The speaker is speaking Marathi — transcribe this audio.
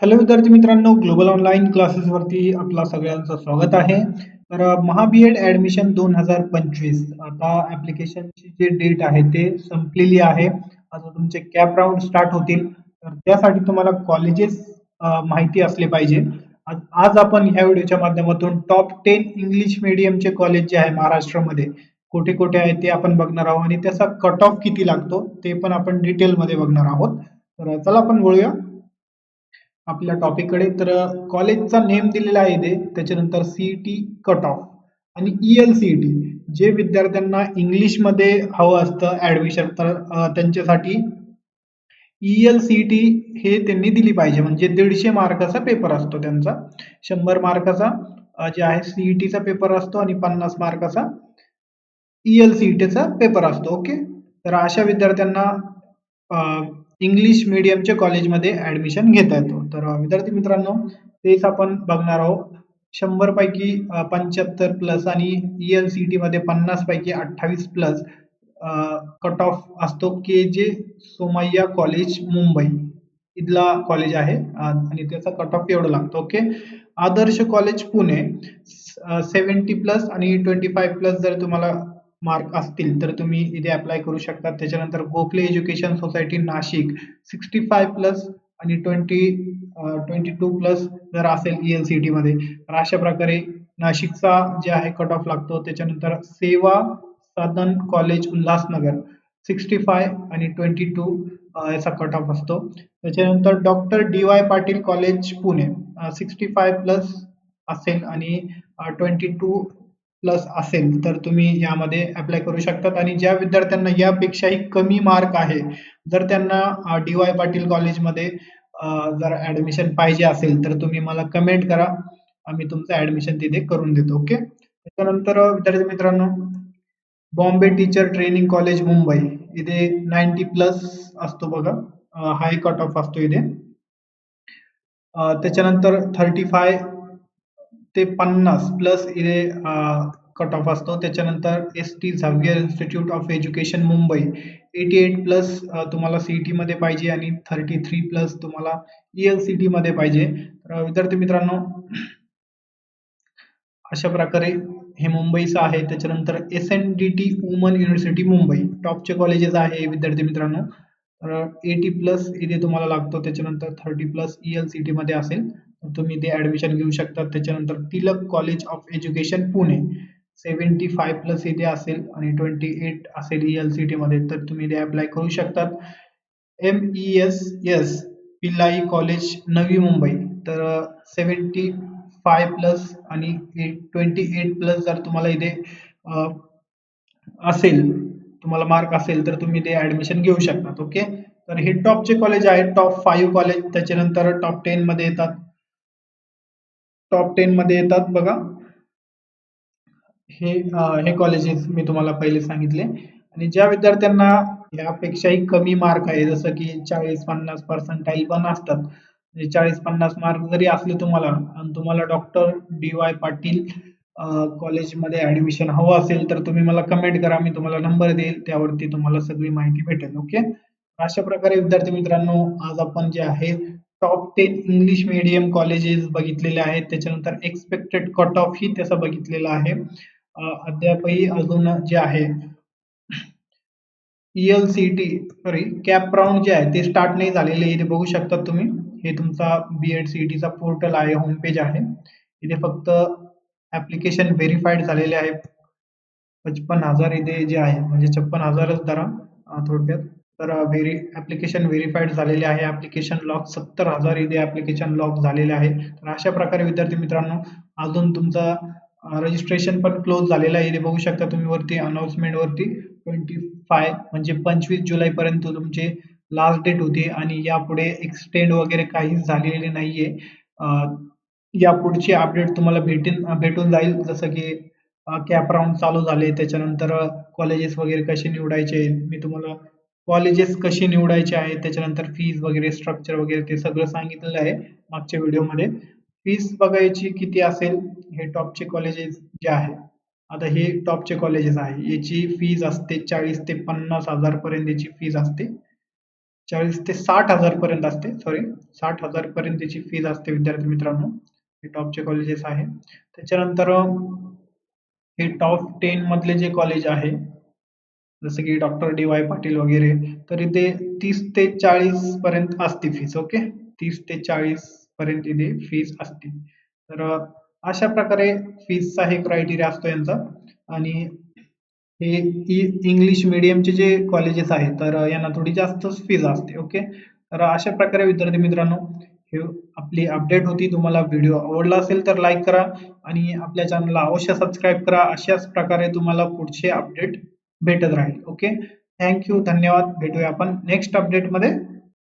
हॅलो विद्यार्थी मित्रांनो ग्लोबल ऑनलाईन क्लासेसवरती आपला सगळ्यांचं स्वागत आहे. तर महा बी एड ॲडमिशन दोन हजार पंचवीस आता ॲप्लिकेशनची जे डेट आहे ते संपलेली आहे. आता तुमचे कॅप राऊंड स्टार्ट होतील. तर त्यासाठी तुम्हाला कॉलेजेस माहिती असले पाहिजे. आज आज आपण ह्या व्हिडिओच्या माध्यमातून टॉप टेन इंग्लिश मिडियमचे कॉलेज जे आहे महाराष्ट्रामध्ये कुठे कुठे आहे ते आपण बघणार आहोत आणि त्याचा कट ऑफ किती लागतो ते पण आपण डिटेलमध्ये बघणार आहोत. तर चला आपण बोलूया आपल्या टॉपिककडे तर कॉलेजचा नेम दिलेला आहे इथे. त्याच्यानंतर सीईटी कट ऑफ आणि ई एल सी टी जे विद्यार्थ्यांना इंग्लिशमध्ये हवं असतं ऍडमिशन तर त्यांच्यासाठी ई एल सी टी हे त्यांनी दिली पाहिजे. म्हणजे दीडशे मार्काचा पेपर असतो त्यांचा. शंभर मार्काचा जे आहे सीईटीचा पेपर असतो आणि पन्नास मार्काचा ई एल सी टीचा पेपर असतो. ओके? तर अशा विद्यार्थ्यांना इंग्लिश मिडियमच्या कॉलेजमध्ये ऍडमिशन घेता येतो. तर विद्यार्थी मित्रांनो तेच आपण बघणार आहोत. शंभर पैकी पंच्याहत्तर प्लस आणि ई एल सी टी मध्ये पन्नास पैकी अठ्ठावीस प्लस कट ऑफ असतो के जे सोमय्या कॉलेज मुंबई. इथला कॉलेज आहे आणि त्याचा कट ऑफ एवढं लागतो okay Adarsh college Pune. Seventy plus आणि ट्वेंटी फाईव्ह प्लस जर तुम्हाला मार्क असतील तर तुम्ही इथे अप्लाय करू शकता. त्याच्यानंतर Gokhale education society Nashik sixty five plus आणि ट्वेंटी ट्वेंटी टू प्लस जर असेल ई एल सी टीमध्ये तर अशा प्रकारे नाशिकचा जे आहे कट ऑफ लागतो. त्याच्यानंतर Seva Sadan college Ulhasnagar sixty five आणि ट्वेंटी टू याचा कट ऑफ असतो. त्याच्यानंतर doctor D Y Patil college Pune sixty five plus असेल आणि ट्वेंटी टू प्लस असेल तर तुम्ही यामध्ये अप्लाय करू शकतात. आणि ज्या विद्यार्थ्यांना यापेक्षाही कमी मार्क आहे जर त्यांना डी वाय पाटील कॉलेजमध्ये जर ऍडमिशन पाहिजे असेल तर तुम्ही मला कमेंट करा. आम्ही तुमचं ऍडमिशन तिथे करून देतो ओके त्याच्यानंतर विद्यार्थी मित्रांनो Bombay teacher training college Mumbai. इथे नाईन्टी प्लस असतो बघा. हाय कट ऑफ असतो इथे. त्याच्यानंतर थर्टी फाय ते पन्नास प्लस इथे कट ऑफ असतो. त्याच्यानंतर S T Xavier institute of education Mumbai. Eighty eight plus तुम्हाला सीईटी मध्ये पाहिजे आणि थर्टी थ्री प्लस तुम्हाला ई एल सी टी मध्ये पाहिजे. तर विद्यार्थी मित्रांनो अशा प्रकारे हे मुंबईचं आहे. त्याच्यानंतर S N D T woman university Mumbai. टॉपचे colleges आहे विद्यार्थी मित्रांनो. तर एटी प्लस इथे तुम्हाला लागतो. त्याच्यानंतर thirty plus E L C T मध्ये असेल. तुम्ही ते ऍडमिशन घेऊ शकता. त्याच्यानंतर Tilak college of education Pune. Seventy five plus इथे असेल आणि ट्वेंटी एट असेल ई एल सी टी मध्ये तर तुम्ही ते अप्लाय करू शकतात. M E S S Pillai college Navi Mumbai. तर सेव्हन्टी फाय प्लस आणि ट्वेंटी एट प्लस जर तुम्हाला इथे असेल तुम्हाला मार्क असेल तर तुम्ही ते ऍडमिशन घेऊ शकतात ओके तर हे टॉपचे कॉलेज आहेत. टॉप फाईव्ह कॉलेज त्याच्यानंतर टॉप टेन मध्ये येतात. टॉप टेन मध्ये येतात बघा. हे हे कॉलेजेस मी तुम्हाला पहिले सांगितले. आणि ज्या विद्यार्थ्यांना यापेक्षाही कमी मार्क आहे जसं की चाळीस पन्नास पर्सेंटाईल पण असतात. म्हणजे चाळीस पन्नास मार्क जरी असले तुम्हाला आणि तुम्हाला डॉक्टर डी वाय पाटील कॉलेजमध्ये ऍडमिशन हवं असेल तर तुम्ही मला कमेंट करा. मी तुम्हाला नंबर देईल. त्यावरती तुम्हाला सगळी माहिती भेटेल. ओके अशा प्रकारे विद्यार्थी मित्रांनो आज आपण जे आहे top ten English medium colleges बघितलेले आहेत. त्याच्यानंतर एक्सपेक्टेड कट ऑफ ही त्याचा बघितलेला आहे. अद्यापही अजून जे आहे E L C T sorry CAP round जे आहे ते स्टार्ट नाही झालेले. इथे बघू शकता तुम्ही हे तुमचा बी एड सी टीचा पोर्टल आहे होम पेज आहे. इथे फक्त ऍप्लिकेशन व्हेरीफाईड झालेले आहे. पचपन हजार इथे जे आहे म्हणजे छप्पन हजारच धरा थोडक्यात. तर व्हेरी ॲप्लिकेशन व्हेरीफाईड झालेले आहे. ॲप्लिकेशन लॉक सत्तर हजार इथे ॲप्लिकेशन लॉक झालेले आहे. तर अशा प्रकारे विद्यार्थी मित्रांनो अजून तुमचा रजिस्ट्रेशन पण क्लोज झालेलं आहे. इथे बघू शकता तुम्ही वरती अनाउन्समेंटवरती ट्वेंटी फाय म्हणजे पंचवीस जुलैपर्यंत तुमचे लास्ट डेट होती आणि यापुढे एक्सटेंड वगैरे काहीच झालेले नाही आहे यापुढची अपडेट तुम्हाला भेटेन भेटून जाईल. जसं की कॅप राऊंड चालू झाले. त्याच्यानंतर कॉलेजेस वगैरे कसे निवडायचे मी तुम्हाला कॉलेजेस कसे निवडायचे आहेत त्याच्यानंतर फीज वगैरे स्ट्रक्चर वगैरे ते सगळं सांगितलेलं आहे मागच्या व्हिडिओमध्ये फीस बघायची किती असेल हे टॉपचे कॉलेजेस जे आहे आता हे टॉपचे कॉलेजेस आहे. याची फीज असते चाळीस ते पन्नास हजार पर्यंत याची फीज असते. चाळीस ते साठ हजार पर्यंत असते सॉरी साठ हजार याची फीज असते विद्यार्थी मित्रांनो. हे टॉपचे कॉलेजेस आहे. त्याच्यानंतर हे टॉप टेन मधले जे कॉलेज आहे जसं की डॉक्टर डी वाय पाटील वगैरे तर इथे तीस ते चाळीस पर्यंत असते फीज ओके तीस ते चाळीस पर्यंत इथे फीज असते तर अशा प्रकारे फीजचा हे क्रायटेरिया असतो यांचा. आणि हे इंग्लिश मिडियमचे जे कॉलेजेस आहेत तर यांना थोडी जास्तच फीज असते ओके तर अशा प्रकारे विद्यार्थी मित्रांनो हे आपली अपडेट होती. तुम्हाला व्हिडिओ आवडला असेल तर लाईक करा आणि आपल्या चॅनलला अवश्य सबस्क्राईब करा. अशाच प्रकारे तुम्हाला पुढचे अपडेट भेटत राहील. ओके थँक्यू धन्यवाद. भेटूया आपण नेक्स्ट अपडेटमध्ये